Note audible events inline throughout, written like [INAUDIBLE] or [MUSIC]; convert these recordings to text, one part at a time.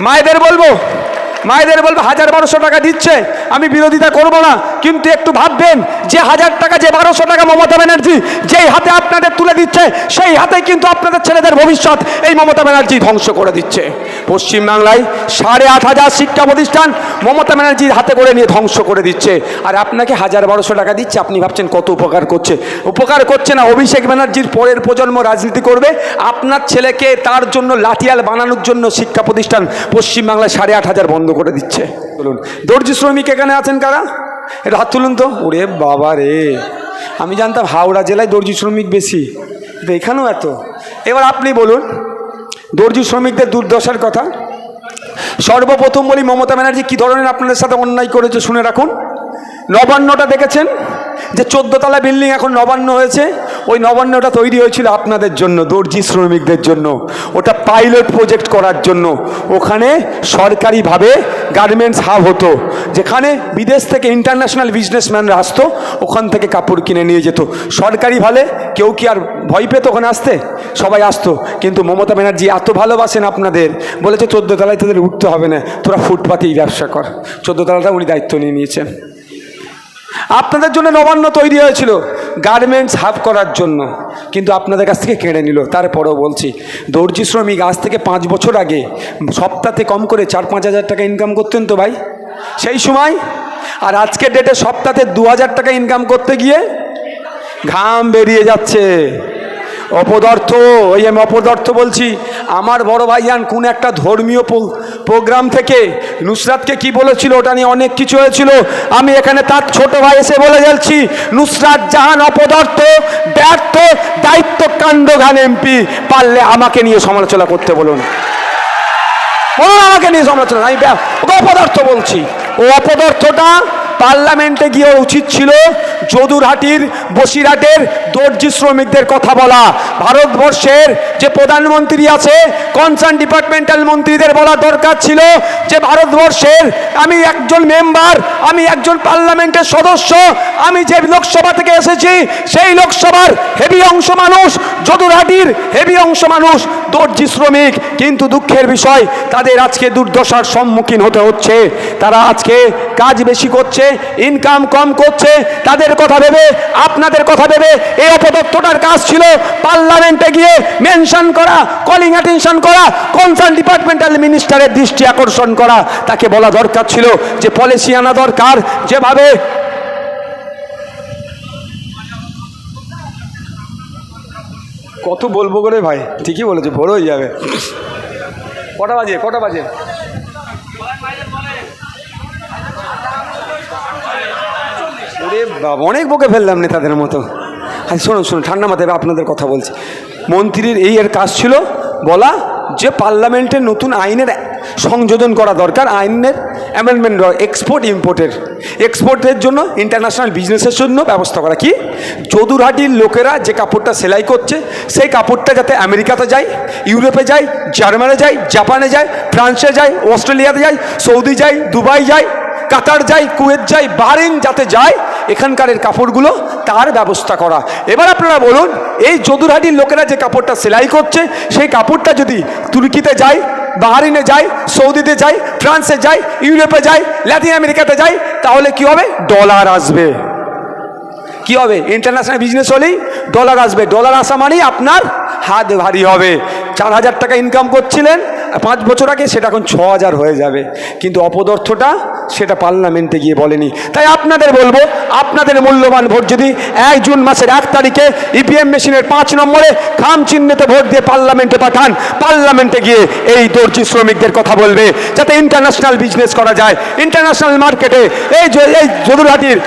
মায়েদের বলব মায়েদের বলব হাজার বারোশো টাকা দিচ্ছে আমি বিরোধিতা করব না। কিন্তু একটু ভাববেন, যে হাজার টাকা, যে বারোশো টাকা মমতা ব্যানার্জি যেই হাতে আপনাদের তুলে দিচ্ছে, সেই হাতে কিন্তু আপনাদের ছেলেদের ভবিষ্যৎ এই মমতা ব্যানার্জি ধ্বংস করে দিচ্ছে। পশ্চিমবাংলায় সাড়ে আট হাজার শিক্ষা প্রতিষ্ঠান মমতা ব্যানার্জির হাতে করে নিয়ে ধ্বংস করে দিচ্ছে। আর আপনাকে হাজার বারোশো টাকা দিচ্ছে, আপনি ভাবছেন কত উপকার করছে। উপকার করছে না, অভিষেক ব্যানার্জির পরের প্রজন্ম রাজনীতি করবে, আপনার ছেলেকে তার জন্য লাঠিয়াল বানানোর জন্য শিক্ষা প্রতিষ্ঠান পশ্চিমবাংলায় সাড়ে আট হাজার বন্ধ করে দিচ্ছে। বলুন দর্জি শ্রমিক এখানে আছেন কারা? এটা হাত তুলুন তো। ওরে বাবা রে। আমি জানতাম হাওড়া জেলায় দর্জি শ্রমিক বেশি এখানেও এত। এবার আপনি বলুন, দর্জি শ্রমিকদের দুর্দশার কথা। সর্বপ্রথম বলি মমতা ব্যানার্জি কী ধরনের আপনাদের সাথে অন্যায় করেছে শুনে রাখুন। নবান্নটা দেখেছেন? যে চোদ্দতলা বিল্ডিং এখন নবান্ন হয়েছে, ওই নবান্নটা তৈরি হয়েছিল আপনাদের জন্য, দর্জি শ্রমিকদের জন্য। ওটা পাইলট প্রজেক্ট করার জন্য। ওখানে সরকারিভাবে গার্মেন্টস হাব হতো। যেখানে বিদেশ থেকে ইন্টারন্যাশনাল বিজনেসম্যানরা আসতো, ওখান থেকে কাপড় কিনে নিয়ে যেত। সরকারি সরকারিভাবে কেউ কি আর ভয় পেত ওখানে আসতে? সবাই আসতো। কিন্তু মমতা ব্যানার্জি এত ভালোবাসেন আপনাদের, বলেছে চোদ্দ তলায় তোদের উঠতে হবে না, তোরা ফুটপাতেই ব্যবসা কর। চোদ্দ তলাটা উনি দায়িত্ব নিয়ে নিয়েছেন। আপনাদের জন্য নবান্ন তৈরি হয়েছিল গার্মেন্টস হাফ করার জন্য। কিন্তু আপনাদের কাছ থেকে কেড়ে নিল। তারপরেও বলছি, দর্জি শ্রমিক, আজ থেকে পাঁচ বছর আগে সপ্তাহে কম করে চার পাঁচ হাজার টাকা ইনকাম করতেন তো ভাই? সেই সময়? আর আজকের ডেটে সপ্তাহে দু হাজার টাকা ইনকাম করতে গিয়ে ঘাম বেরিয়ে যাচ্ছে। অপদার্থ, ওই আমি অপদার্থ বলছি। আমার বড় ভাইয়ান কোন একটা ধর্মীয় প্রোগ্রাম থেকে নুসরাতকে কি বলেছিল ওটা নিয়ে অনেক কিছু হয়েছিল। আমি এখানে তার ছোট ভাই এসে বলে যাচ্ছি, নুসরাত জাহান অপদার্থ, ব্যর্থ দায়িত্ব কাণ্ডঘান এমপি পারলে আমাকে নিয়ে সমালোচনা করতে বলুন। বলুন আমাকে নিয়ে সমালোচনা, আমি অপদার্থ বলছি। ও অপদার্থটা পার্লামেন্টে গিয়ে উচিত ছিল যদুরহাটির, বসিরহাটের দর্জি শ্রমিকদের কথা বলা। ভারতবর্ষের যে প্রধানমন্ত্রী আছে কনসার্ন ডিপার্টমেন্টাল মন্ত্রীদের বলা দরকার ছিল যে, ভারতবর্ষের আমি একজন মেম্বার আমি একজন পার্লামেন্টের সদস্য, আমি যে লোকসভা থেকে এসেছি, সেই লোকসভার হেভি অংশ মানুষ, যদুরহাটির হেভি অংশ মানুষ, দর্জি শ্রমিক। কিন্তু দুঃখের বিষয়, তাদের আজকে দুর্দশার সম্মুখীন হতে হচ্ছে। তারা আজকে কাজ বেশি করছে ইনকাম কম করছে, তাদের কথা ভেবে, আপনাদের কথা ভেবে এই অপদত্তটার কাজ ছিল পার্লামেন্টে গিয়ে মেনশন করা কলিং অ্যাটেনশন করা কনসার্ন ডিপার্টমেন্টাল মিনিস্টারের দৃষ্টি আকর্ষণ করা। তাকে বলা দরকার ছিল যে পলিসি আনা দরকার, যেভাবে কত বলব করে ভাই? ঠিকই বলেছে, ভোর হয়ে যাবে। কটা বাজে? কটা বাজে? ওরে বাবা, অনেক বকে ফেললাম নেতাদের মতো। আচ্ছা শুনুন শোনো, ঠান্ডা মাথায় আপনাদের কথা বলছি। মন্ত্রীর এই এর কাজ ছিল বলা যে পার্লামেন্টের নতুন আইনের সংযোজন করা দরকার, আইনের অ্যামেন্ডমেন্ট এক্সপোর্ট ইম্পোর্টের এক্সপোর্টের জন্য ইন্টারন্যাশনাল বিজনেসের জন্য ব্যবস্থা করা। কি? চৌধুরহাটির লোকেরা যে কাপড়টা সেলাই করছে, সেই কাপড়টা যাতে আমেরিকাতে যায়, ইউরোপে যায়, জার্মানে যায়, জাপানে যায়, ফ্রান্সে যায়, অস্ট্রেলিয়াতে যায়, সৌদি যায়, দুবাই যায়, কাতার যায়, কুয়েত যায়, বাহরিন যাতে যায় এখানকার এর কাপড়গুলো তার ব্যবস্থা করা। এবার আপনারা বলুন, এই যদুরহাটির লোকেরা যে কাপড়টা সেলাই করছে, সেই কাপড়টা যদি তুর্কিতে যায়, বাহারিনে যায়, সৌদিতে যায়, ফ্রান্সে যায়, ইউরোপে যায়, ল্যাটিন আমেরিকাতে যায়, তাহলে কি হবে? ডলার আসবে। কি হবে? ইন্টারন্যাশনাল বিজনেস হলেই ডলার আসবে। ডলার আসা মানেই আপনার হাত ভারী হবে। চার হাজার টাকা ইনকাম করছিলেন পাঁচ বছর আগে সেটা এখন ছ হাজার হয়ে যাবে। কিন্তু অপদর্থটা সেটা পার্লামেন্টে গিয়ে বলেনি। তাই আপনাদের বলব, আপনাদের মূল্যবান ভোট যদি এক জুন মাসের এক তারিখে ইপিএম মেশিনের পাঁচ নম্বরে খাম চিহ্নিত ভোট দিয়ে পার্লামেন্টে পাঠান, পার্লামেন্টে গিয়ে এই দর্জি শ্রমিকদের কথা বলবে, যাতে ইন্টারন্যাশনাল বিজনেস করা যায়। ইন্টারন্যাশনাল মার্কেটে এই এই যদুরহাটির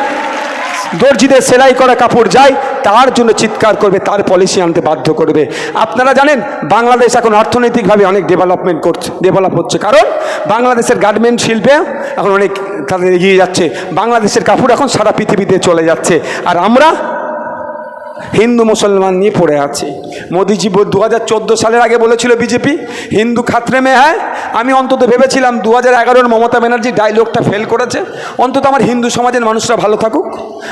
দর্জিদের সেলাই করা কাপড় যায় তার জন্য চিৎকার করবে, তার পলিসি আনতে বাধ্য করবে। আপনারা জানেন, বাংলাদেশ এখন অর্থনৈতিকভাবে অনেক ডেভেলপমেন্ট করছে ডেভেলপ হচ্ছে। কারণ, বাংলাদেশের গার্মেন্ট শিল্পে এখন অনেক তাদের এগিয়ে যাচ্ছে। বাংলাদেশের কাপড় এখন সারা পৃথিবীতে চলে যাচ্ছে। আর আমরা হিন্দু মুসলমান নিয়ে পড়ে আছি। মোদিজি দু হাজার চোদ্দ সালের আগে বলেছিল বিজেপি, হিন্দু খাতরে মে হ্যাঁ আমি অন্তত ভেবেছিলাম দু হাজার এগারোর মমতা ব্যানার্জি ডায়লগটা ফেল করেছে। অন্তত আমার হিন্দু সমাজের মানুষরা ভালো থাকুক।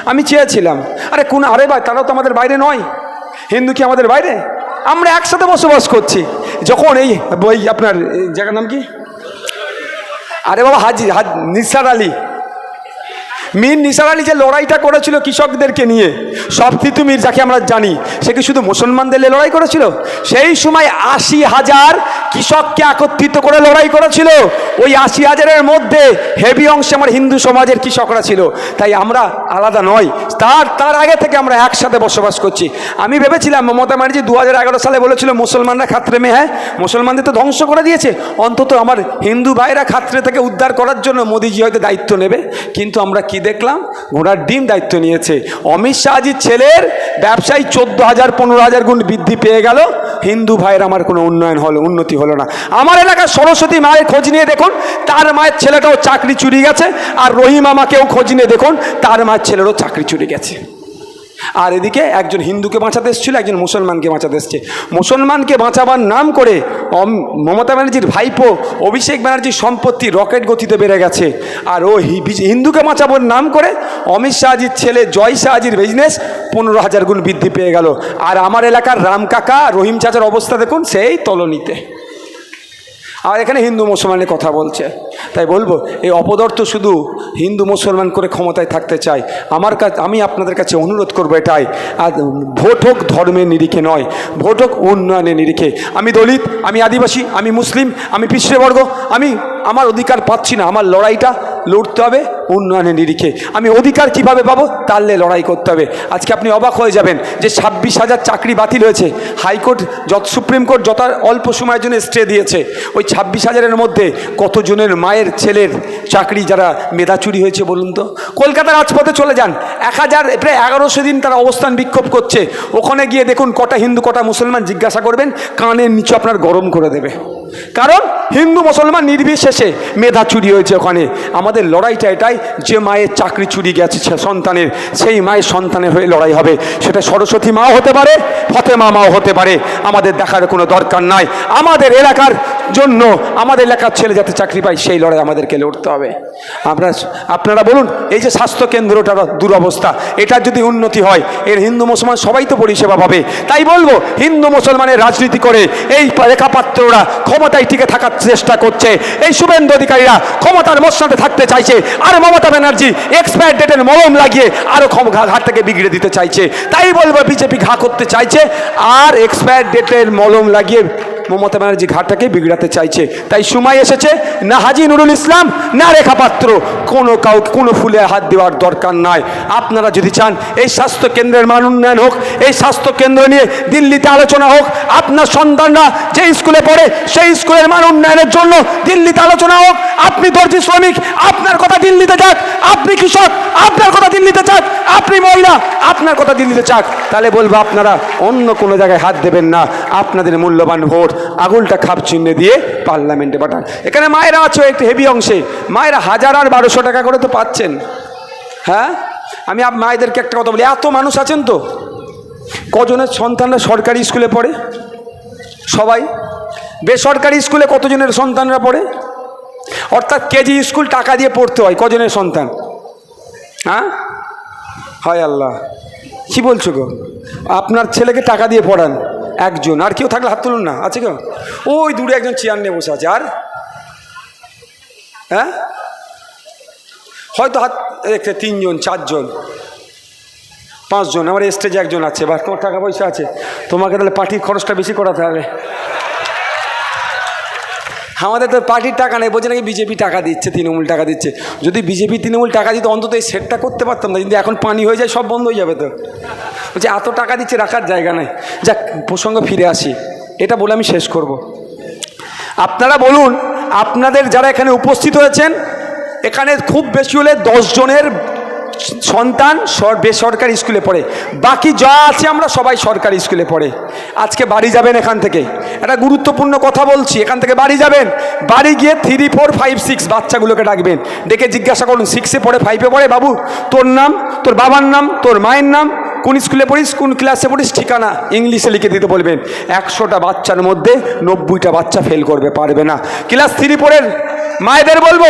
আমি চেয়েছিলাম, আরে কোন, আরে ভাই, তারাও তো আমাদের বাইরে নয়। হিন্দু কি আমাদের বাইরে? আমরা একসাথে বসবাস করছি। যখন এই বই আপনার জায়গার নাম কি? আরে বাবা, হাজি, হাজ, নিসার আলী। মীর নিসার আলী যে লড়াইটা করেছিল কৃষকদেরকে নিয়ে, সব তিতু মীর যাকে আমরা জানি, সে কি শুধু মুসলমানদের লড়াই করেছিল? সেই সময় আশি হাজার কৃষককে একত্রিত করে লড়াই করেছিল। ওই আশি হাজারের মধ্যে হেভি অংশে আমার হিন্দু সমাজের কৃষকরা ছিল। তাই আমরা আলাদা নয়, তার তার আগে থেকে আমরা একসাথে বসবাস করছি। আমি ভেবেছিলাম মমতা ব্যানার্জি দু হাজার এগারো সালে বলেছিল, মুসলমানরা খাত্রে মেয়ে হ্যাঁ? মুসলমানদের তো ধ্বংস করে দিয়েছে। অন্তত আমার হিন্দু ভাইরা খাত্রে থেকে উদ্ধার করার জন্য মোদিজি হয়তো দায়িত্ব নেবে। কিন্তু আমরা কি দেখলাম ঘোড়ার ডিম দায়িত্ব নিয়েছে। অমিত শাহজির ছেলের ব্যবসায়ী চোদ্দ হাজার, পনেরো হাজার গুণ বৃদ্ধি পেয়ে গেল। হিন্দু ভাইয়ের আমার কোনো উন্নয়ন হলো, উন্নতি হলো না। আমার এলাকার সরস্বতী মায়ের খোঁজ নিয়ে দেখুন, তার মায়ের ছেলেটাও চাকরি চুরি গেছে, আর রহিম আমাকেও খোঁজ নিয়ে দেখুন, তার মায়ের ছেলেরও চাকরি চুরি গেছে। আর এদিকে একজন হিন্দুকে বাঁচাতে এসেছিল, একজন মুসলমানকে বাঁচাতে এসছে। মুসলমানকে বাঁচাবার নাম করে মমতা ব্যানার্জির ভাইপো অভিষেক ব্যানার্জির সম্পত্তি রকেট গতিতে বেড়ে গেছে। আর ও হিন্দুকে বাঁচাবার নাম করে অমিত শাহজির ছেলে জয় শাহজির বিজনেস পনেরো হাজার গুণ বৃদ্ধি পেয়ে গেল। আর আমার এলাকার রাম কাকা, রহিম চাচার অবস্থা দেখুন, সেই তলনিতে। আর এখানে হিন্দু মুসলমানের কথা বলছে। তাই বলব, এই অপদার্থ শুধু হিন্দু মুসলমান করে ক্ষমতায় থাকতে চায়। আমার কাছে, আমি আপনাদের কাছে অনুরোধ করব এটাই, আর ভোট হোক ধর্মের নিরিখে নয়, ভোট হোক উন্নয়নের নিরিখে। আমি দলিত, আমি আদিবাসী, আমি মুসলিম, আমি পিছিয়েবর্গ আমি, আমার অধিকার পাচ্ছি না, আমার লড়াইটা লড়তে হবে। উন্নয়নের নিরিখে। আমি অধিকার কীভাবে পাবো তাহলে লড়াই করতে হবে। আজকে আপনি অবাক হয়ে যাবেন যে ছাব্বিশ হাজার চাকরি বাতিল হয়েছে। হাইকোর্ট যত, সুপ্রিম কোর্ট যত অল্প সময়ের জন্য স্টে দিয়েছে, ওই ছাব্বিশ হাজারের মধ্যে কতজনের মায়ের ছেলের চাকরি যারা মেধা চুরি হয়েছে বলুন তো? কলকাতার রাজপথে চলে যান। এক হাজার, প্রায় এগারোশো দিন তারা অবস্থান বিক্ষোভ করছে। ওখানে গিয়ে দেখুন কটা হিন্দু, কটা মুসলমান জিজ্ঞাসা করবেন, কানের নিচে আপনার গরম করে দেবে। কারণ হিন্দু, মুসলমান নির্বিশেষে মেধা চুরি হয়েছে ওখানে। আমাদের লড়াইটা এটাই যে মায়ের চাকরি চুরি গেছে সন্তানের, সেই মায়ের সন্তানের হয়ে লড়াই হবে। সেটা সরস্বতী মাও হতে পারে, ফতেমা মাও হতে পারে। আমাদের দেখার কোনো দরকার নাই। আমাদের এলাকার জন্য, আমাদের এলাকার ছেলে যাতে চাকরি পায়, সেই লড়াই আমাদেরকে লড়তে হবে। আপনারা আপনারা বলুন, এই যে স্বাস্থ্য কেন্দ্রটার দুরবস্থা এটার যদি উন্নতি হয়, এর হিন্দু মুসলমান সবাই তো পরিষেবা পাবে। তাই বলব, হিন্দু মুসলমানের রাজনীতি করে, এই রেখাপাত্ররা ক্ষমতায় টিকে থাকার চেষ্টা করছে। এই শুভেন্দু অধিকারীরা ক্ষমতার মশনাতে থাকতে চাইছে, আর মমতা ব্যানার্জি এক্সপায়ার ডেটের মলম লাগিয়ে আরও ঘাটটাকে বিগড়ে দিতে চাইছে। তাই বলব, বিজেপি ঘা করতে চাইছে, আর এক্সপায়ার ডেটের মলম লাগিয়ে মমতা ব্যানার্জি ঘাটটাকে বিগড়াতে চাইছে। তাই সময় এসেছে, না হাজি নুরুল ইসলাম, না রেখা পাত্র। কোনো কাউকে, কোনো ফুলে হাত দেওয়ার দরকার নাই। আপনারা যদি চান, এই স্বাস্থ্য কেন্দ্রের মান উন্নয়ন হোক, এই স্বাস্থ্য কেন্দ্র নিয়ে দিল্লিতে আলোচনা হোক, আপনার সন্তানরা যে স্কুলে পড়ে, সেই স্কুলের মান উন্নয়নের জন্য দিল্লিতে আলোচনা হোক। আপনি দর্জি শ্রমিক, আপনার কথা দিল্লিতে যাক, আপনি কৃষক, আপনার কথা দিল্লিতে চাক, আপনি মহিলা, আপনার কথা দিল্লিতে চাক। তাহলে বলব আপনারা, অন্য কোনো জায়গায় হাত দেবেন না, আপনাদের মূল্যবান ভোট আগুলটা খাপ চিহ্নে দিয়ে পার্লামেন্টে পাঠান। এখানে মায়েরা আছে একটু হেভি অংশে, মায়েরা হাজার আর বারোশো টাকা করে তো পাচ্ছেন। হ্যাঁ? আমি মায়েদেরকে একটা কথা বলি, এত মানুষ আছেন তো? কজনের সন্তানরা সরকারি স্কুলে পড়ে? সবাই? বেসরকারি স্কুলে কতজনের সন্তানরা পড়ে? অর্থাৎ কেজি স্কুল টাকা দিয়ে পড়তে হয় কজনের সন্তান? হ্যাঁ? হয় আল্লাহ। কি বলছো গো? আপনার ছেলেকে টাকা দিয়ে পড়ান একজন, আর কেউ থাকলে হাত তুলুন না, আছে কেউ? ওই দূরে একজন চেয়ার নিয়ে বসে আছে, আর? হ্যাঁ? হয়তো হাত, দেখতে তিনজন, চারজন, পাঁচজন, আমার স্টেজে একজন আছে, বা তোমার টাকা পয়সা আছে, তোমাকে তাহলে পার্টির খরচটা বেশি করাতে হবে। আমাদের তো পার্টির টাকা নেই, বলছে নাকি বিজেপি টাকা দিচ্ছে, তৃণমূল টাকা দিচ্ছে। যদি বিজেপি তৃণমূল টাকা দিত, অন্তত এই সেটটা করতে পারতাম না, কিন্তু এখন পানি হয়ে যায়, সব বন্ধ হয়ে যাবে তো। বলছে, এত টাকা দিচ্ছে, রাখার জায়গা নেই। যাক, প্রসঙ্গ ফিরে আসি। এটা বলে আমি শেষ করব। আপনারা বলুন, আপনাদের যারা এখানে উপস্থিত হয়েছেন, এখানে খুব বেশি হলে দশ জনের সন্তান বেসরকারি স্কুলে পড়ে। বাকি যা আছে আমরা সবাই সরকারি স্কুলে পড়ে। আজকে বাড়ি যাবেন এখান থেকে। একটা গুরুত্বপূর্ণ কথা বলছি, এখান থেকে বাড়ি যাবেন। বাড়ি গিয়ে থ্রি ফোর ফাইভ সিক্স বাচ্চাগুলোকে ডাকবেন। ডেকে জিজ্ঞাসা করুন সিক্সে পড়ে ফাইভে পড়ে? বাবু, তোর নাম, তোর বাবার নাম, তোর মায়ের নাম, কোন স্কুলে পড়িস, কোন ক্লাসে পড়িস, ঠিকানা ইংলিশে লিখে দিতে বলবেন। একশোটা বাচ্চার মধ্যে নব্বইটা বাচ্চা ফেল করবে, পারবে না। ক্লাস থ্রি পড়ের মায়েদের বলব?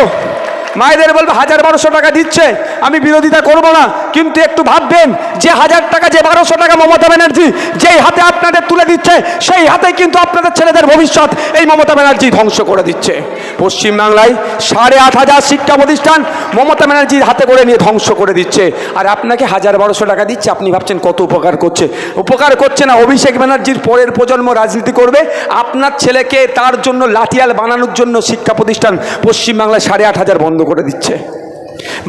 মায়েদের বলবে হাজার বারোশো টাকা দিচ্ছে, আমি বিরোধিতা করব না। কিন্তু একটু ভাববেন, যে হাজার টাকা, যে বারোশো টাকা মমতা ব্যানার্জি যেই হাতে আপনাদের তুলে দিচ্ছে, সেই হাতে কিন্তু আপনাদের ছেলেদের ভবিষ্যৎ এই মমতা ব্যানার্জি ধ্বংস করে দিচ্ছে। পশ্চিমবাংলায় সাড়ে আট হাজার শিক্ষা প্রতিষ্ঠান মমতা ব্যানার্জির হাতে করে নিয়ে ধ্বংস করে দিচ্ছে। আর আপনাকে হাজার বারোশো টাকা দিচ্ছে, আপনি ভাবছেন কত উপকার করছে। উপকার করছে না, অভিষেক ব্যানার্জির পরের প্রজন্ম রাজনীতি করবে, আপনার ছেলেকে তার জন্য লাঠিয়াল বানানোর জন্য শিক্ষা প্রতিষ্ঠান পশ্চিমবাংলায় সাড়ে আট হাজার বন্ধ করে দিচ্ছে।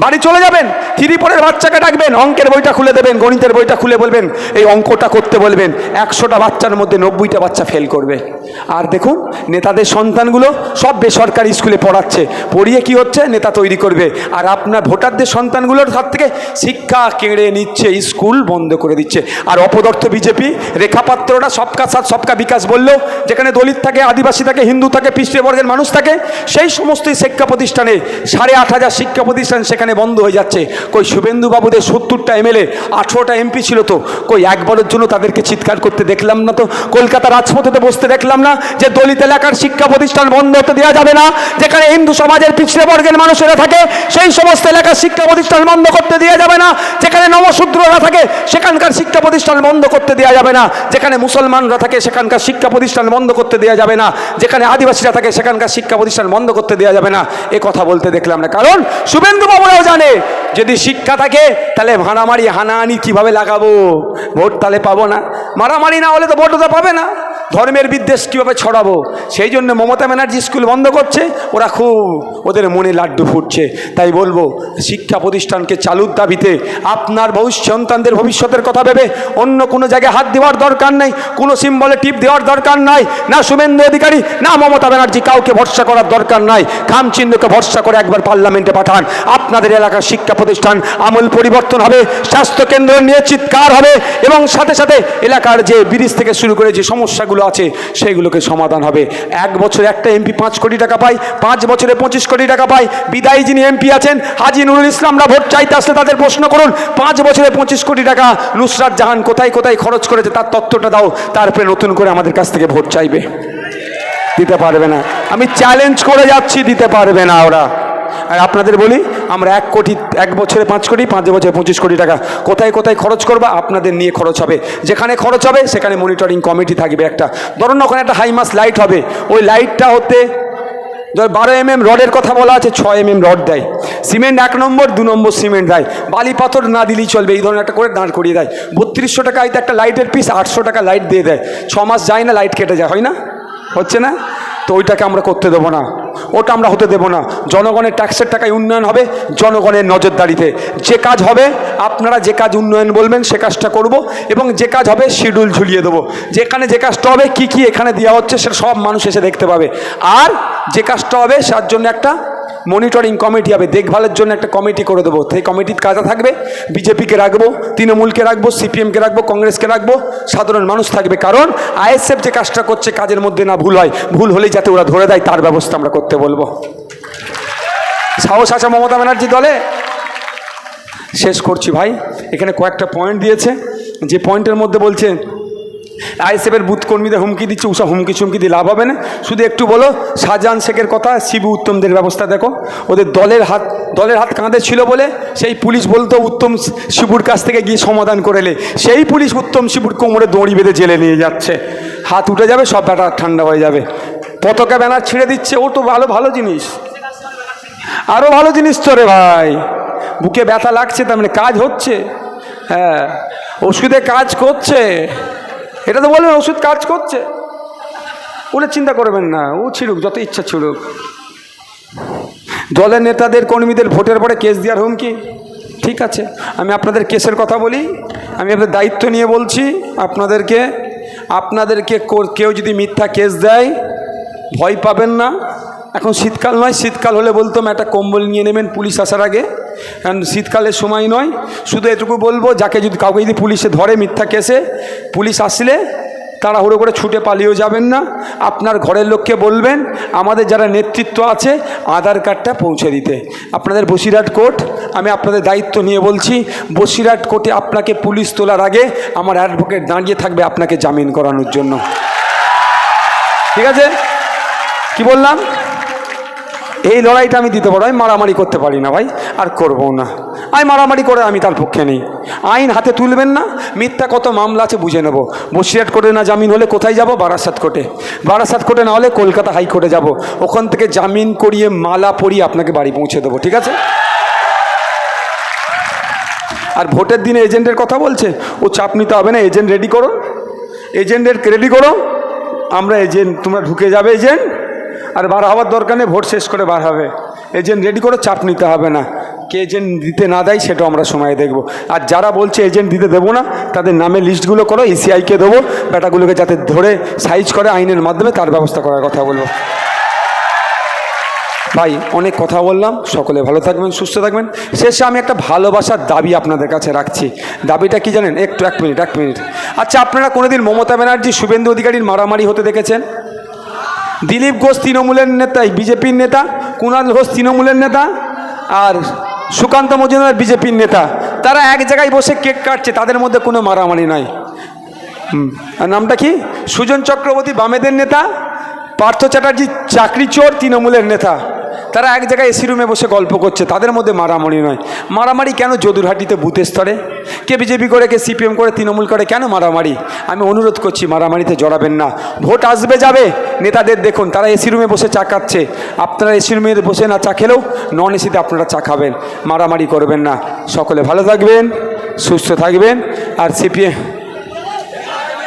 বাড়ি চলে যাবেন থ্রি পরের বাচ্চাকে ডাকবেন, অঙ্কের বইটা খুলে দেবেন, গণিতের বইটা খুলে বলবেন, এই অঙ্কটা করতে বলবেন, একশোটা বাচ্চার মধ্যে নব্বইটা বাচ্চা ফেল করবে। আর দেখুন, নেতাদের সন্তানগুলো সব বেসরকারি স্কুলে পড়াচ্ছে, পড়িয়ে কি হচ্ছে? নেতা তৈরি করবে। আর আপনার ভোটারদের সন্তানগুলোর হাত থেকে শিক্ষা কেড়ে নিচ্ছে, স্কুল বন্ধ করে দিচ্ছে। আর অপদর্থ বিজেপি রেখাপাত্ররা সবকা সাথ, সবকা বিকাশ বলল যেখানে দলিত থাকে, আদিবাসী থাকে, হিন্দু থাকে পিছিয়ে বর্গের মানুষ থাকে, সেই সমস্ত শিক্ষা প্রতিষ্ঠানে সাড়ে আট হাজার শিক্ষা প্রতিষ্ঠান সেখানে বন্ধ হয়ে যাচ্ছে। কই শুভেন্দু বাবুদের সত্তরটা এমএলএ, আঠেরোটা এমপি ছিল তো। কই, একবারের জন্য তাদেরকে চিৎকার করতে দেখলাম না তো। কলকাতা রাজপথেতে বসতে দেখলাম না যে দলিত এলাকার শিক্ষা প্রতিষ্ঠান বন্ধ হতে দেওয়া যাবে না। যেখানে হিন্দু সমাজের পিছিয়ে বর্গের মানুষেরা থাকে, সেই সমস্ত এলাকার শিক্ষা প্রতিষ্ঠান বন্ধ করতে দেওয়া যাবে না। যেখানে নবশূদ্ররা থাকে, সেখানকার শিক্ষা প্রতিষ্ঠান বন্ধ করতে দেওয়া যাবে না। যেখানে মুসলমানরা থাকে, সেখানকার শিক্ষা প্রতিষ্ঠান বন্ধ করতে দেওয়া যাবে না। যেখানে আদিবাসীরা থাকে, সেখানকার শিক্ষা প্রতিষ্ঠান বন্ধ করতে দেওয়া যাবে না। এ কথা বলতে দেখলাম না। কারণ শুভেন্দু বাবুরাও জানে, যদি শিক্ষা থাকে, তাহলে মারামারি হানাহানি কীভাবে লাগাবো? ভোট তাহলে পাবো না। মারামারি না হলে তো ভোট তো পাবে না। ধর্মের বিদ্বেষ কীভাবে ছড়াবো? সেই জন্য মমতা ব্যানার্জি স্কুল বন্ধ করছে, ওরা খুব ওদের মনে লাড্ডু ফুটছে। তাই বলব, শিক্ষা প্রতিষ্ঠানকে চালুর দাবিতে আপনার ভবিষ্যৎ সন্তানদের ভবিষ্যতের কথা ভেবে অন্য কোনো জায়গায় হাত দেওয়ার দরকার নেই, কোনো সিম্বলে টিপ দেওয়ার দরকার নাই, না শুভেন্দু অধিকারী, না মমতা ব্যানার্জি কাউকে ভরসা করার দরকার নাই। খাম চিহ্নকে ভরসা করে একবার পার্লামেন্টে পাঠান। আপনাদের এলাকার শিক্ষা প্রতিষ্ঠান আমূল পরিবর্তন হবে স্বাস্থ্য কেন্দ্র নিয়ে চিৎকার হবে এবং সাথে সাথে এলাকার যে ব্রিজ থেকে শুরু করে যে সমস্যাগুলো আছে, সেগুলোকে সমাধান হবে। এক বছরে একটা এমপি পাঁচ কোটি টাকা পায়, পাঁচ বছরে পঁচিশ কোটি টাকা পায়। বিদায়ী যিনি এমপি আছেন, হাজি নুরুল ইসলামরা ভোট চাইতে আসলে তাদের প্রশ্ন করুন, পাঁচ বছরে পঁচিশ কোটি টাকা নুসরাত জাহান কোথায় কোথায় খরচ করেছে, তার তথ্যটা দাও, তারপরে নতুন করে আমাদের কাছ থেকে ভোট চাইবে। দিতে পারবে না। আমি চ্যালেঞ্জ করে যাচ্ছি, দিতে পারবে না ওরা। আপনাদের বলি, আমরা এক কোটি, এক বছরে পাঁচ কোটি, পাঁচ বছরে পঁচিশ কোটি টাকা কোথায় কোথায় খরচ করবা আপনাদের নিয়ে খরচ হবে। যেখানে খরচ হবে, সেখানে মনিটরিং কমিটি থাকবে একটা। ধরুন ওখানে একটা হাইমাস লাইট হবে। ওই লাইটটা হতে, ধর বারো এম এম রডের কথা বলা আছে, ছয় এম এম রড দেয়। সিমেন্ট এক নম্বর, দু নম্বর সিমেন্ট দেয়। বালি পাথর না দিলেই চলবে, এই ধরনের একটা করে দাঁড় করিয়ে দেয়। বত্রিশশো টাকা আইতে একটা লাইটের পিস আটশো টাকা লাইট দিয়ে দেয়। ছ মাস যায় না লাইট কেটে যায়, হয় না? হচ্ছে না? তো ওইটাকে আমরা করতে দেবো না। ওটা আমরা হতে দেবো না। জনগণের ট্যাক্সের টাকায় উন্নয়ন হবে, জনগণের নজরদারিতে। যে কাজ হবে, আপনারা যে কাজ উন্নয়ন বলবেন, সে কাজটা করব এবং যে কাজ হবে, শিডিউল ঝুলিয়ে দেবো। যেখানে যে কাজটা হবে, কি কি এখানে দেওয়া হচ্ছে সেটা সব মানুষ এসে দেখতে পাবে। আর যে কাজটা হবে, তার জন্য একটা মনিটরিং কমিটি হবে, দেখভালের জন্য একটা কমিটি করে দেবো। সেই কমিটির কাজা থাকবে, বিজেপিকে রাখব, তৃণমূলকে রাখব, সিপিএমকে রাখব, কংগ্রেসকে রাখব, সাধারণ মানুষ থাকবে। কারণ আইএসএফ যে কাজটা করছে, কাজের মধ্যে না ভুল হয়, ভুল হলেই যাতে ওরা ধরে দেয়, তার ব্যবস্থা আমরা করতে বলব। সাহস আছে মমতা ব্যানার্জি দলে? শেষ করছি ভাই। এখানে কয়েকটা পয়েন্ট দিয়েছে। যে পয়েন্টের মধ্যে বলছে আইএসএফের বুথ কর্মীদের হুমকি দিচ্ছে ওসব হুমকি চুমকি দিয়ে লাভ হবে না। শুধু একটু বলো, শাহজাহান শেখের কথা, শিবু উত্তমদের ব্যবস্থা দেখো। ওদের দলের হাত দলের হাত কাঁধে ছিল বলে সেই পুলিশ বলতো, উত্তম শিবুর কাছ থেকে গিয়ে সমাধান করে করেলে সেই পুলিশ উত্তম শিবুর কোমরে দড়ি বেঁধে জেলে নিয়ে যাচ্ছে। হাত উঠে যাবে, সব ব্যাটা ঠান্ডা হয়ে যাবে। পতাকা ব্যানার ছিঁড়ে দিচ্ছে, ও তো ভালো ভালো জিনিস। আরও ভালো জিনিস তো রে ভাই। বুকে ব্যথা লাগছে, তার মানে কাজ হচ্ছে। হ্যাঁ ওষুধে কাজ করছে। এটা তো বলবেন, ওষুধ কাজ করছে। উনি চিন্তা করবেন না, ও ছিড়ুক, যত ইচ্ছা ছিড়ুক। দলের নেতাদের, কর্মীদের ভোটের পরে কেস দেওয়ার হুমকি? ঠিক আছে, আমি আপনাদের কেসের কথা বলি, আমি আপনাদের দায়িত্ব নিয়ে বলছি, আপনাদেরকে আপনাদেরকে কেউ যদি মিথ্যা কেস দেয়, ভয় পাবেন না। এখন শীতকাল নয়, শীতকাল হলে বলতাম, একটা কম্বল নিয়ে নেবেন পুলিশ আসার আগে। কারণ শীতকালের সময় নয়। শুধু এটুকু বলব, যাকে যদি কাউকে যদি পুলিশে ধরে মিথ্যা কেসে, পুলিশ আসলে তাড়াহুড়ো করে ছুটে পালিয়েও যাবেন না। আপনার ঘরের লোককে বলবেন, আমাদের যারা নেতৃত্ব আছে, আধার কার্ডটা পৌঁছে দিতে। আপনাদের বসিরহাট কোর্ট, আমি আপনাদের দায়িত্ব নিয়ে বলছি, বসিরহাট কোর্টে আপনাকে পুলিশ তোলার আগে আমার অ্যাডভোকেট দাঁড়িয়ে থাকবে আপনাকে জামিন করানোর জন্য। ঠিক আছে? কি বললাম? এই লড়াইটা আমি দিতে পারব, আমি মারামারি করতে পারি না ভাই, আর করব না। আমি মারামারি করে আমি তার পক্ষে নেই। আইন হাতে তুলবেন না, মিথ্যা কত মামলা আছে বুঝে নেব। বসিরহাট কোর্টে না জামিন হলে কোথায় যাব? বারাসাত কোর্টে। বারাসাত কোর্টে না হলে কলকাতা হাইকোর্টে যাব। ওখান থেকে জামিন করিয়ে মালা পরিয়ে আপনাকে বাড়ি পৌঁছে দেবো, ঠিক আছে? আর ভোটের দিনে এজেন্টের কথা বলছে, ও চাপ নিতে হবে না, এজেন্ট রেডি করো। এজেন্টের রেডি করো। আমরা এজেন্ট, তোমরা ঢুকে যাবে এজেন্ট। আর বার হওয়ার দরকার নেই, ভোট শেষ করে বার হবে। এজেন্ট রেডি করে চাপ নিতে হবে না। কে এজেন্ট দিতে না দেয় সেটাও আমরা সময় দেখব। আর যারা বলছে এজেন্ট দিতে দেবো না, তাদের নামে লিস্টগুলো করো ইসিআইকে দেবো, ব্যাটাগুলোকে যাতে ধরে সাইজ করে আইনের মাধ্যমে তার ব্যবস্থা করার কথা বলব। ভাই, অনেক কথা বললাম। সকলে ভালো থাকবেন, সুস্থ থাকবেন। শেষে আমি একটা ভালোবাসার দাবি আপনাদের কাছে রাখছি। দাবিটা কি জানেন? একটু, এক মিনিট এক মিনিট। আচ্ছা আপনারা কোনোদিন মমতা ব্যানার্জি, শুভেন্দু অধিকারীর মারামারি হতে দেখেছেন? দিলীপ ঘোষ তৃণমূলের নেতাই বিজেপির নেতা, কুণাল ঘোষ তৃণমূলের নেতা, আর সুকান্ত মজুমদার বিজেপির নেতা। তারা এক জায়গায় বসে কেক কাটছে, তাদের মধ্যে কোনো মারামারি নাই। আর নামটা কি? সুজন চক্রবর্তী বামেদের নেতা, পার্থ চ্যাটার্জি চাকরি চোর তৃণমূলের নেতা। তারা এক জায়গায় এসি রুমে বসে গল্প করছে, তাদের মধ্যে মারামারি নয়। মারামারি কেন যদুরহাটিতে বুথের স্তরে? কে বিজেপি করে কে, সিপিএম করে, তৃণমূল করে কেন মারামারি? আমি অনুরোধ করছি, মারামারিতে জড়াবেন না। ভোট আসবে, যাবে। নেতাদের দেখুন, তারা এসি রুমে বসে চা খাচ্ছে। আপনারা এসি রুমে বসে না চা খেলেও নন এসিতে আপনারা চা খাবেন। মারামারি করবেন না। সকলে ভালো থাকবেন, সুস্থ থাকবেন, আর সিপিএম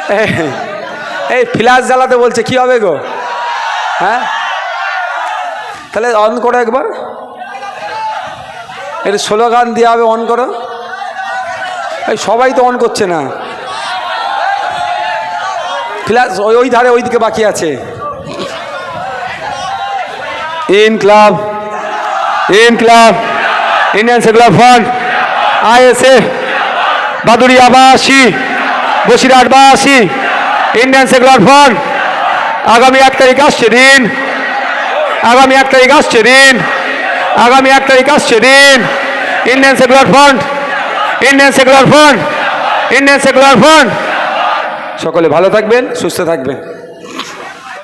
[LAUGHS] এই ফ্ল্যাশ জ্বালাতে বলছে, কি হবে গো? হ্যাঁ? তাহলে অন করো একবার। একটু স্লোগান দেওয়া হবে অন করো। এই সবাই তো অন করছে না। ফ্ল্যাশ ওই ওই ধারে ওই দিকে বাকি আছে। ইন ক্লাব। ইন club. Indian secular front. ISF. বাদুরিয়াবাসী বসিরহাটবাসী ইন্ডিয়ান সেকুলার ফ্রন্ট। আগামী এক তারিখ আসছে দিন আগামী এক তারিখ আসছে, দিন। আগামী এক তারিখ আসছে, দিন। Indian secular front Indian secular front Indian secular front সকলে ভালো থাকবেন, সুস্থ থাকবেন।